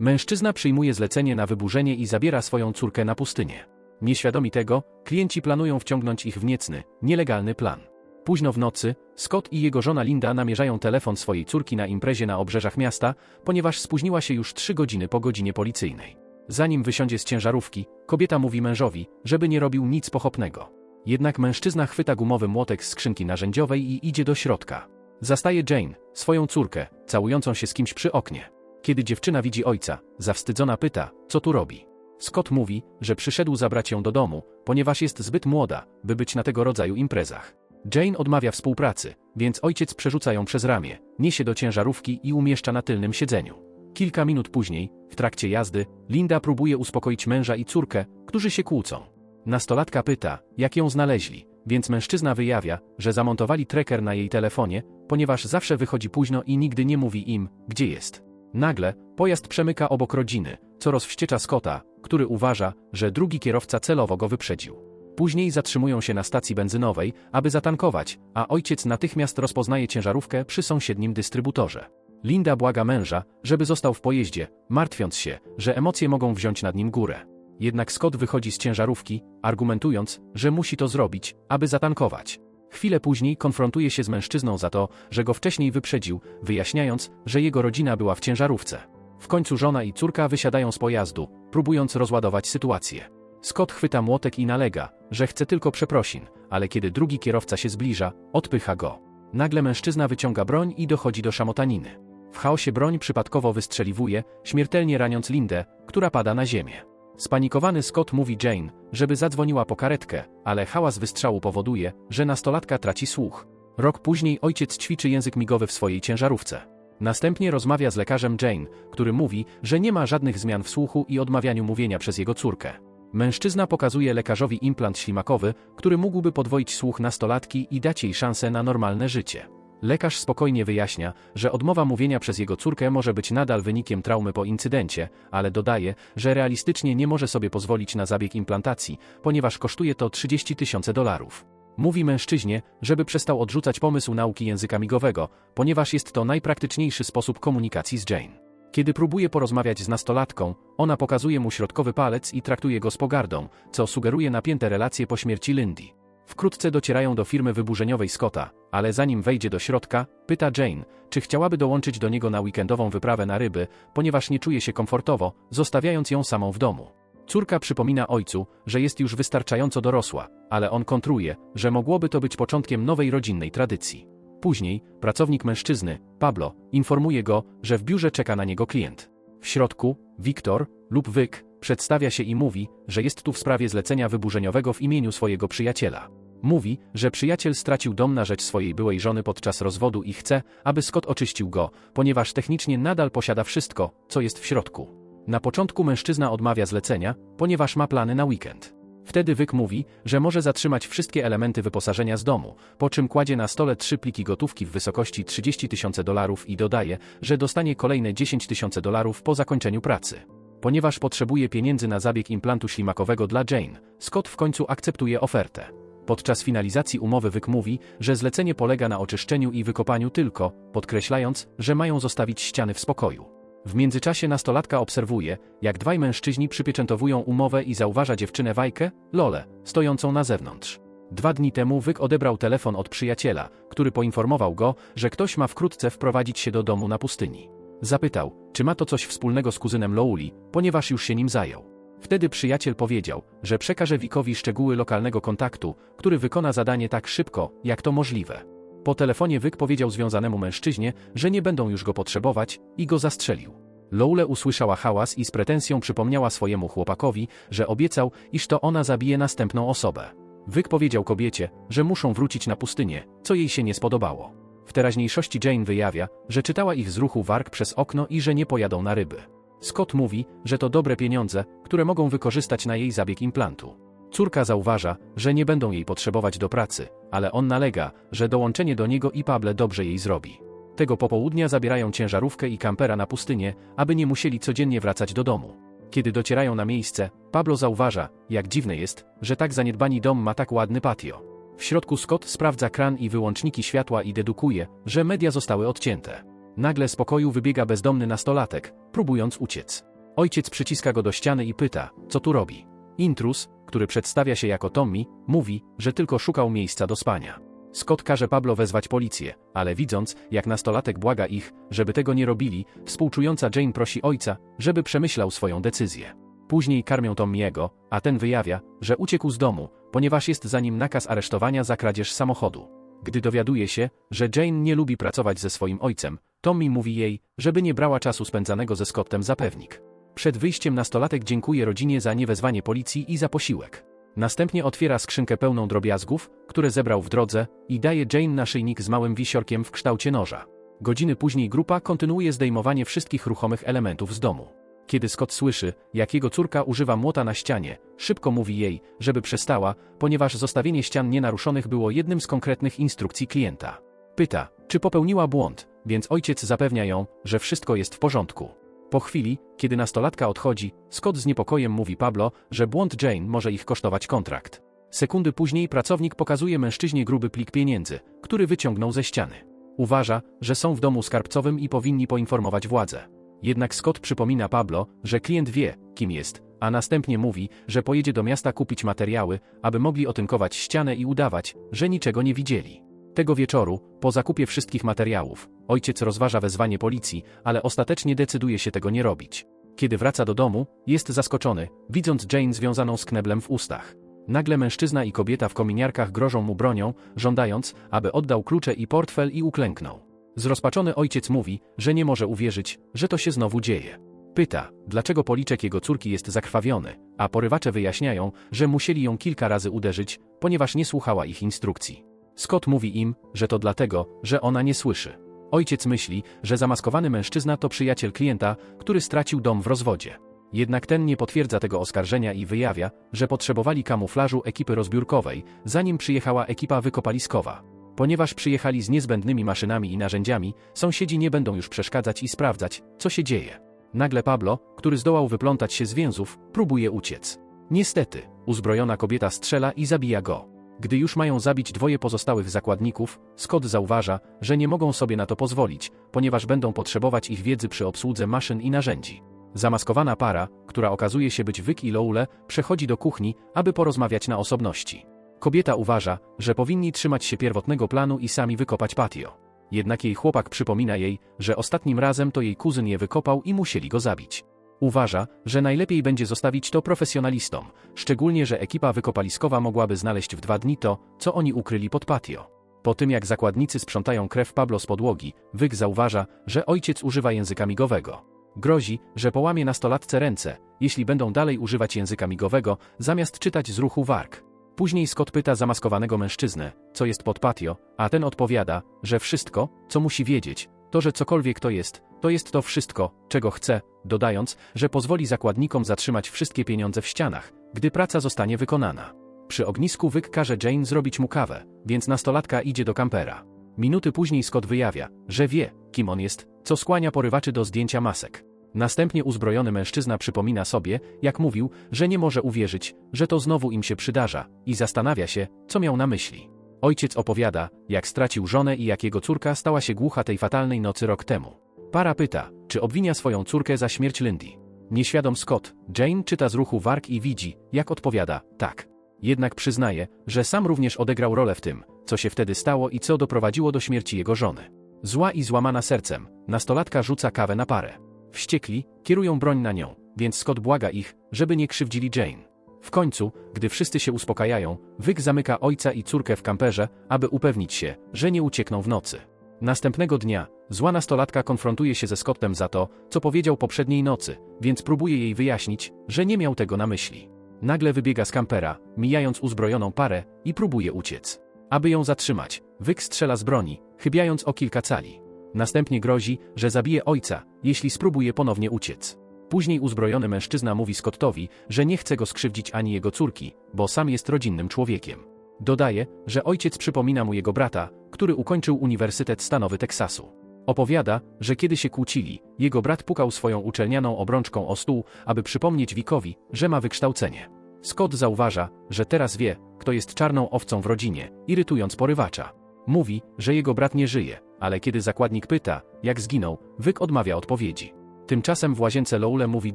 Mężczyzna przyjmuje zlecenie na wyburzenie i zabiera swoją córkę na pustynię. Nieświadomi tego, klienci planują wciągnąć ich w niecny, nielegalny plan. Późno w nocy, Scott i jego żona Linda namierzają telefon swojej córki na imprezie na obrzeżach miasta, ponieważ spóźniła się już trzy godziny po godzinie policyjnej. Zanim wysiądzie z ciężarówki, kobieta mówi mężowi, żeby nie robił nic pochopnego. Jednak mężczyzna chwyta gumowy młotek z skrzynki narzędziowej i idzie do środka. Zastaje Jane, swoją córkę, całującą się z kimś przy oknie. Kiedy dziewczyna widzi ojca, zawstydzona pyta, co tu robi. Scott mówi, że przyszedł zabrać ją do domu, ponieważ jest zbyt młoda, by być na tego rodzaju imprezach. Jane odmawia współpracy, więc ojciec przerzuca ją przez ramię, niesie do ciężarówki i umieszcza na tylnym siedzeniu. Kilka minut później, w trakcie jazdy, Linda próbuje uspokoić męża i córkę, którzy się kłócą. Nastolatka pyta, jak ją znaleźli, więc mężczyzna wyjawia, że zamontowali tracker na jej telefonie, ponieważ zawsze wychodzi późno i nigdy nie mówi im, gdzie jest. Nagle, pojazd przemyka obok rodziny, co rozwściecza Scotta, który uważa, że drugi kierowca celowo go wyprzedził. Później zatrzymują się na stacji benzynowej, aby zatankować, a ojciec natychmiast rozpoznaje ciężarówkę przy sąsiednim dystrybutorze. Linda błaga męża, żeby został w pojeździe, martwiąc się, że emocje mogą wziąć nad nim górę. Jednak Scott wychodzi z ciężarówki, argumentując, że musi to zrobić, aby zatankować. Chwilę później konfrontuje się z mężczyzną za to, że go wcześniej wyprzedził, wyjaśniając, że jego rodzina była w ciężarówce. W końcu żona i córka wysiadają z pojazdu, próbując rozładować sytuację. Scott chwyta młotek i nalega, że chce tylko przeprosin, ale kiedy drugi kierowca się zbliża, odpycha go. Nagle mężczyzna wyciąga broń i dochodzi do szamotaniny. W chaosie broń przypadkowo wystrzeliwuje, śmiertelnie raniąc Lindę, która pada na ziemię. Spanikowany Scott mówi Jane, żeby zadzwoniła po karetkę, ale hałas wystrzału powoduje, że nastolatka traci słuch. Rok później ojciec ćwiczy język migowy w swojej ciężarówce. Następnie rozmawia z lekarzem Jane, który mówi, że nie ma żadnych zmian w słuchu i odmawianiu mówienia przez jego córkę. Mężczyzna pokazuje lekarzowi implant ślimakowy, który mógłby podwoić słuch nastolatki i dać jej szansę na normalne życie. Lekarz spokojnie wyjaśnia, że odmowa mówienia przez jego córkę może być nadal wynikiem traumy po incydencie, ale dodaje, że realistycznie nie może sobie pozwolić na zabieg implantacji, ponieważ kosztuje to 30 tysięcy dolarów. Mówi mężczyźnie, żeby przestał odrzucać pomysł nauki języka migowego, ponieważ jest to najpraktyczniejszy sposób komunikacji z Jane. Kiedy próbuje porozmawiać z nastolatką, ona pokazuje mu środkowy palec i traktuje go z pogardą, co sugeruje napięte relacje po śmierci Lindy. Wkrótce docierają do firmy wyburzeniowej Scotta, ale zanim wejdzie do środka, pyta Jane, czy chciałaby dołączyć do niego na weekendową wyprawę na ryby, ponieważ nie czuje się komfortowo, zostawiając ją samą w domu. Córka przypomina ojcu, że jest już wystarczająco dorosła, ale on kontruje, że mogłoby to być początkiem nowej rodzinnej tradycji. Później, pracownik mężczyzny, Pablo, informuje go, że w biurze czeka na niego klient. W środku, Wiktor, lub Wyk, przedstawia się i mówi, że jest tu w sprawie zlecenia wyburzeniowego w imieniu swojego przyjaciela. Mówi, że przyjaciel stracił dom na rzecz swojej byłej żony podczas rozwodu i chce, aby Scott oczyścił go, ponieważ technicznie nadal posiada wszystko, co jest w środku. Na początku mężczyzna odmawia zlecenia, ponieważ ma plany na weekend. Wtedy Wyk mówi, że może zatrzymać wszystkie elementy wyposażenia z domu, po czym kładzie na stole trzy pliki gotówki w wysokości 30 tysięcy dolarów i dodaje, że dostanie kolejne 10 tysięcy dolarów po zakończeniu pracy. Ponieważ potrzebuje pieniędzy na zabieg implantu ślimakowego dla Jane, Scott w końcu akceptuje ofertę. Podczas finalizacji umowy Wyk mówi, że zlecenie polega na oczyszczeniu i wykopaniu tylko, podkreślając, że mają zostawić ściany w spokoju. W międzyczasie nastolatka obserwuje, jak dwaj mężczyźni przypieczętowują umowę i zauważa dziewczynę Wajkę, Lolę, stojącą na zewnątrz. Dwa dni temu Wyk odebrał telefon od przyjaciela, który poinformował go, że ktoś ma wkrótce wprowadzić się do domu na pustyni. Zapytał, czy ma to coś wspólnego z kuzynem Louli, ponieważ już się nim zajął. Wtedy przyjaciel powiedział, że przekaże Wikowi szczegóły lokalnego kontaktu, który wykona zadanie tak szybko, jak to możliwe. Po telefonie Wyk powiedział związanemu mężczyźnie, że nie będą już go potrzebować i go zastrzelił. Loule usłyszała hałas i z pretensją przypomniała swojemu chłopakowi, że obiecał, iż to ona zabije następną osobę. Wyk powiedział kobiecie, że muszą wrócić na pustynię, co jej się nie spodobało. W teraźniejszości Jane wyjawia, że czytała ich z ruchu warg przez okno i że nie pojadą na ryby. Scott mówi, że to dobre pieniądze, które mogą wykorzystać na jej zabieg implantu. Córka zauważa, że nie będą jej potrzebować do pracy, ale on nalega, że dołączenie do niego i Pable dobrze jej zrobi. Tego popołudnia zabierają ciężarówkę i kampera na pustynię, aby nie musieli codziennie wracać do domu. Kiedy docierają na miejsce, Pablo zauważa, jak dziwne jest, że tak zaniedbani dom ma tak ładny patio. W środku Scott sprawdza kran i wyłączniki światła i dedukuje, że media zostały odcięte. Nagle z pokoju wybiega bezdomny nastolatek, próbując uciec. Ojciec przyciska go do ściany i pyta, co tu robi. Intrus, który przedstawia się jako Tommy, mówi, że tylko szukał miejsca do spania. Scott każe Pablo wezwać policję, ale widząc, jak nastolatek błaga ich, żeby tego nie robili, współczująca Jane prosi ojca, żeby przemyślał swoją decyzję. Później karmią Tommy'ego, a ten wyjawia, że uciekł z domu, ponieważ jest za nim nakaz aresztowania za kradzież samochodu. Gdy dowiaduje się, że Jane nie lubi pracować ze swoim ojcem, Tommy mówi jej, żeby nie brała czasu spędzanego ze Scottem za pewnik. Przed wyjściem nastolatek dziękuje rodzinie za niewezwanie policji i za posiłek. Następnie otwiera skrzynkę pełną drobiazgów, które zebrał w drodze, i daje Jane naszyjnik z małym wisiorkiem w kształcie noża. Godziny później grupa kontynuuje zdejmowanie wszystkich ruchomych elementów z domu. Kiedy Scott słyszy, jak jego córka używa młota na ścianie, szybko mówi jej, żeby przestała, ponieważ zostawienie ścian nienaruszonych było jednym z konkretnych instrukcji klienta. Pyta, czy popełniła błąd, więc ojciec zapewnia ją, że wszystko jest w porządku. Po chwili, kiedy nastolatka odchodzi, Scott z niepokojem mówi Pablo, że błąd Jane może ich kosztować kontrakt. Sekundy później pracownik pokazuje mężczyźnie gruby plik pieniędzy, który wyciągnął ze ściany. Uważa, że są w domu skarbcowym i powinni poinformować władze. Jednak Scott przypomina Pablo, że klient wie, kim jest, a następnie mówi, że pojedzie do miasta kupić materiały, aby mogli otynkować ścianę i udawać, że niczego nie widzieli. Tego wieczoru, po zakupie wszystkich materiałów, ojciec rozważa wezwanie policji, ale ostatecznie decyduje się tego nie robić. Kiedy wraca do domu, jest zaskoczony, widząc Jane związaną z kneblem w ustach. Nagle mężczyzna i kobieta w kominiarkach grożą mu bronią, żądając, aby oddał klucze i portfel i uklęknął. Zrozpaczony ojciec mówi, że nie może uwierzyć, że to się znowu dzieje. Pyta, dlaczego policzek jego córki jest zakrwawiony, a porywacze wyjaśniają, że musieli ją kilka razy uderzyć, ponieważ nie słuchała ich instrukcji. Scott mówi im, że to dlatego, że ona nie słyszy. Ojciec myśli, że zamaskowany mężczyzna to przyjaciel klienta, który stracił dom w rozwodzie. Jednak ten nie potwierdza tego oskarżenia i wyjawia, że potrzebowali kamuflażu ekipy rozbiórkowej, zanim przyjechała ekipa wykopaliskowa. Ponieważ przyjechali z niezbędnymi maszynami i narzędziami, sąsiedzi nie będą już przeszkadzać i sprawdzać, co się dzieje. Nagle Pablo, który zdołał wyplątać się z więzów, próbuje uciec. Niestety, uzbrojona kobieta strzela i zabija go. Gdy już mają zabić dwoje pozostałych zakładników, Scott zauważa, że nie mogą sobie na to pozwolić, ponieważ będą potrzebować ich wiedzy przy obsłudze maszyn i narzędzi. Zamaskowana para, która okazuje się być Wyk i Lowle, przechodzi do kuchni, aby porozmawiać na osobności. Kobieta uważa, że powinni trzymać się pierwotnego planu i sami wykopać patio. Jednak jej chłopak przypomina jej, że ostatnim razem to jej kuzyn je wykopał i musieli go zabić. Uważa, że najlepiej będzie zostawić to profesjonalistom, szczególnie, że ekipa wykopaliskowa mogłaby znaleźć w dwa dni to, co oni ukryli pod patio. Po tym jak zakładnicy sprzątają krew Pablo z podłogi, Wyk zauważa, że ojciec używa języka migowego. Grozi, że połamie nastolatce ręce, jeśli będą dalej używać języka migowego, zamiast czytać z ruchu warg. Później Scott pyta zamaskowanego mężczyznę, co jest pod patio, a ten odpowiada, że wszystko, co musi wiedzieć, to że cokolwiek to jest, to jest to wszystko, czego chce, dodając, że pozwoli zakładnikom zatrzymać wszystkie pieniądze w ścianach, gdy praca zostanie wykonana. Przy ognisku Wyk każe Jane zrobić mu kawę, więc nastolatka idzie do kampera. Minuty później Scott wyjawia, że wie, kim on jest, co skłania porywaczy do zdjęcia masek. Następnie uzbrojony mężczyzna przypomina sobie, jak mówił, że nie może uwierzyć, że to znowu im się przydarza, i zastanawia się, co miał na myśli. Ojciec opowiada, jak stracił żonę i jak jego córka stała się głucha tej fatalnej nocy rok temu. Para pyta, czy obwinia swoją córkę za śmierć Lindy. Nieświadom Scott, Jane czyta z ruchu warg i widzi, jak odpowiada, tak. Jednak przyznaje, że sam również odegrał rolę w tym, co się wtedy stało i co doprowadziło do śmierci jego żony. Zła i złamana sercem, nastolatka rzuca kawę na parę. Wściekli, kierują broń na nią, więc Scott błaga ich, żeby nie krzywdzili Jane. W końcu, gdy wszyscy się uspokajają, Wyk zamyka ojca i córkę w kamperze, aby upewnić się, że nie uciekną w nocy. Następnego dnia, zła nastolatka konfrontuje się ze Scottem za to, co powiedział poprzedniej nocy, więc próbuje jej wyjaśnić, że nie miał tego na myśli. Nagle wybiega z kampera, mijając uzbrojoną parę, i próbuje uciec. Aby ją zatrzymać, Wyk strzela z broni, chybiając o kilka cali. Następnie grozi, że zabije ojca, jeśli spróbuje ponownie uciec. Później uzbrojony mężczyzna mówi Scottowi, że nie chce go skrzywdzić ani jego córki, bo sam jest rodzinnym człowiekiem. Dodaje, że ojciec przypomina mu jego brata, który ukończył Uniwersytet Stanowy Teksasu. Opowiada, że kiedy się kłócili, jego brat pukał swoją uczelnianą obrączką o stół, aby przypomnieć Wikowi, że ma wykształcenie. Scott zauważa, że teraz wie, kto jest czarną owcą w rodzinie, irytując porywacza. Mówi, że jego brat nie żyje, ale kiedy zakładnik pyta, jak zginął, Wyk odmawia odpowiedzi. Tymczasem w łazience Lowle mówi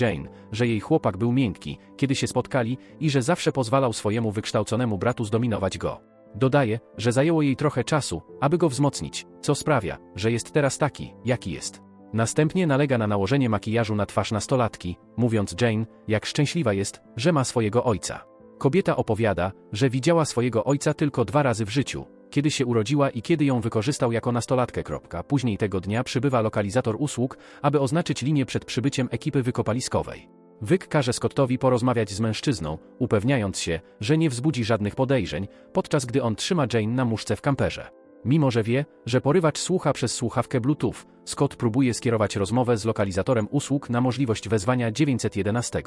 Jane, że jej chłopak był miękki, kiedy się spotkali i że zawsze pozwalał swojemu wykształconemu bratu zdominować go. Dodaje, że zajęło jej trochę czasu, aby go wzmocnić, co sprawia, że jest teraz taki, jaki jest. Następnie nalega na nałożenie makijażu na twarz nastolatki, mówiąc Jane, jak szczęśliwa jest, że ma swojego ojca. Kobieta opowiada, że widziała swojego ojca tylko dwa razy w życiu, kiedy się urodziła i kiedy ją wykorzystał jako nastolatkę. Później tego dnia przybywa lokalizator usług, aby oznaczyć linię przed przybyciem ekipy wykopaliskowej. Wyk każe Scottowi porozmawiać z mężczyzną, upewniając się, że nie wzbudzi żadnych podejrzeń, podczas gdy on trzyma Jane na muszce w kamperze. Mimo że wie, że porywacz słucha przez słuchawkę Bluetooth, Scott próbuje skierować rozmowę z lokalizatorem usług na możliwość wezwania 911.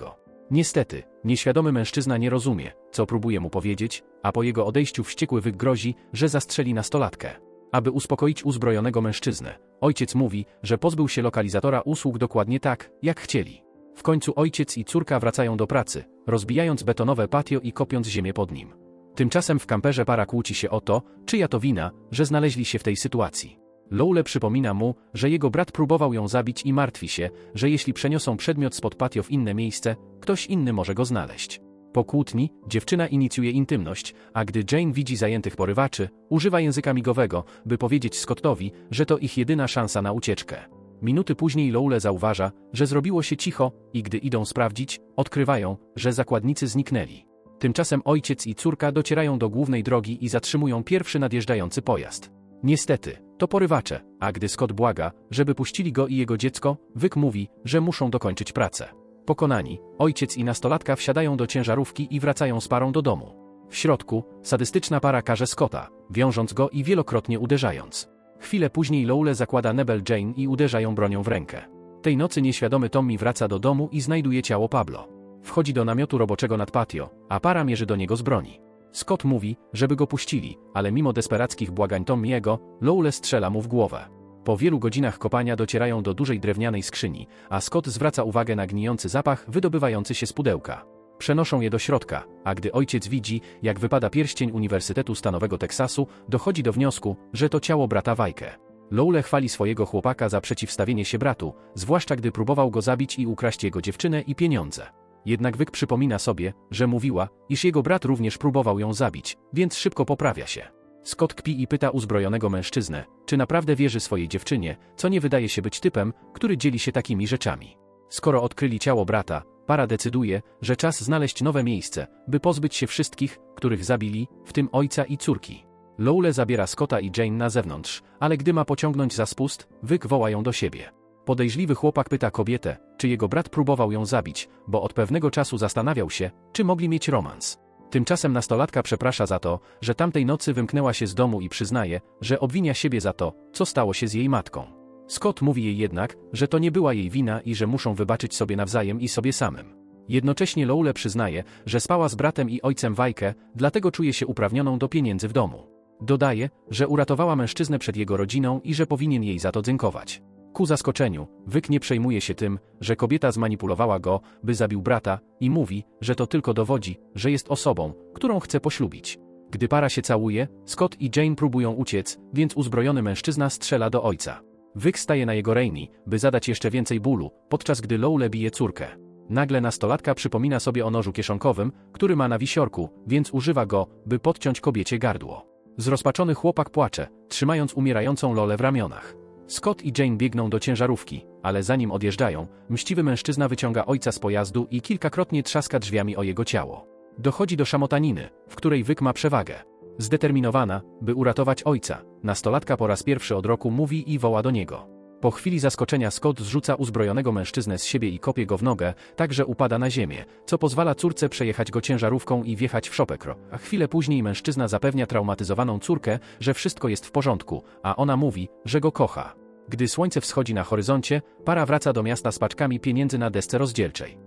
Niestety, nieświadomy mężczyzna nie rozumie, co próbuje mu powiedzieć, a po jego odejściu wściekły Wyk grozi, że zastrzeli nastolatkę. Aby uspokoić uzbrojonego mężczyznę, ojciec mówi, że pozbył się lokalizatora usług dokładnie tak, jak chcieli. W końcu ojciec i córka wracają do pracy, rozbijając betonowe patio i kopiąc ziemię pod nim. Tymczasem w kamperze para kłóci się o to, czyja to wina, że znaleźli się w tej sytuacji. Lowle przypomina mu, że jego brat próbował ją zabić i martwi się, że jeśli przeniosą przedmiot spod patio w inne miejsce, ktoś inny może go znaleźć. Po kłótni, dziewczyna inicjuje intymność, a gdy Jane widzi zajętych porywaczy, używa języka migowego, by powiedzieć Scottowi, że to ich jedyna szansa na ucieczkę. Minuty później Lowle zauważa, że zrobiło się cicho i gdy idą sprawdzić, odkrywają, że zakładnicy zniknęli. Tymczasem ojciec i córka docierają do głównej drogi i zatrzymują pierwszy nadjeżdżający pojazd. Niestety, to porywacze, a gdy Scott błaga, żeby puścili go i jego dziecko, Wyk mówi, że muszą dokończyć pracę. Pokonani, ojciec i nastolatka wsiadają do ciężarówki i wracają z parą do domu. W środku, sadystyczna para karze Scotta, wiążąc go i wielokrotnie uderzając. Chwilę później Lowle zakłada Nebel Jane i uderza ją bronią w rękę. Tej nocy nieświadomy Tommy wraca do domu i znajduje ciało Pablo. Wchodzi do namiotu roboczego nad patio, a para mierzy do niego z broni. Scott mówi, żeby go puścili, ale mimo desperackich błagań Tommy'ego, Lowle strzela mu w głowę. Po wielu godzinach kopania docierają do dużej drewnianej skrzyni, a Scott zwraca uwagę na gnijący zapach wydobywający się z pudełka. Przenoszą je do środka, a gdy ojciec widzi, jak wypada pierścień Uniwersytetu Stanowego Teksasu, dochodzi do wniosku, że to ciało brata Wajkę. Lowle chwali swojego chłopaka za przeciwstawienie się bratu, zwłaszcza gdy próbował go zabić i ukraść jego dziewczynę i pieniądze. Jednak Wyk przypomina sobie, że mówiła, iż jego brat również próbował ją zabić, więc szybko poprawia się. Scott kpi i pyta uzbrojonego mężczyznę, czy naprawdę wierzy swojej dziewczynie, co nie wydaje się być typem, który dzieli się takimi rzeczami. Skoro odkryli ciało brata, para decyduje, że czas znaleźć nowe miejsce, by pozbyć się wszystkich, których zabili, w tym ojca i córki. Lowle zabiera Scotta i Jane na zewnątrz, ale gdy ma pociągnąć za spust, Wyk woła ją do siebie. Podejrzliwy chłopak pyta kobietę, czy jego brat próbował ją zabić, bo od pewnego czasu zastanawiał się, czy mogli mieć romans. Tymczasem nastolatka przeprasza za to, że tamtej nocy wymknęła się z domu i przyznaje, że obwinia siebie za to, co stało się z jej matką. Scott mówi jej jednak, że to nie była jej wina i że muszą wybaczyć sobie nawzajem i sobie samym. Jednocześnie Lowle przyznaje, że spała z bratem i ojcem Wajkę, dlatego czuje się uprawnioną do pieniędzy w domu. Dodaje, że uratowała mężczyznę przed jego rodziną i że powinien jej za to dziękować. Ku zaskoczeniu, Wyk nie przejmuje się tym, że kobieta zmanipulowała go, by zabił brata, i mówi, że to tylko dowodzi, że jest osobą, którą chce poślubić. Gdy para się całuje, Scott i Jane próbują uciec, więc uzbrojony mężczyzna strzela do ojca. Wyk staje na jego rejni, by zadać jeszcze więcej bólu, podczas gdy Lowle bije córkę. Nagle nastolatka przypomina sobie o nożu kieszonkowym, który ma na wisiorku, więc używa go, by podciąć kobiecie gardło. Zrozpaczony chłopak płacze, trzymając umierającą Lolę w ramionach. Scott i Jane biegną do ciężarówki, ale zanim odjeżdżają, mściwy mężczyzna wyciąga ojca z pojazdu i kilkakrotnie trzaska drzwiami o jego ciało. Dochodzi do szamotaniny, w której Wyk ma przewagę. Zdeterminowana, by uratować ojca, nastolatka po raz pierwszy od roku mówi i woła do niego. Po chwili zaskoczenia Scott zrzuca uzbrojonego mężczyznę z siebie i kopie go w nogę, tak że upada na ziemię, co pozwala córce przejechać go ciężarówką i wjechać w szopekro. A chwilę później mężczyzna zapewnia traumatyzowaną córkę, że wszystko jest w porządku, a ona mówi, że go kocha. Gdy słońce wschodzi na horyzoncie, para wraca do miasta z paczkami pieniędzy na desce rozdzielczej.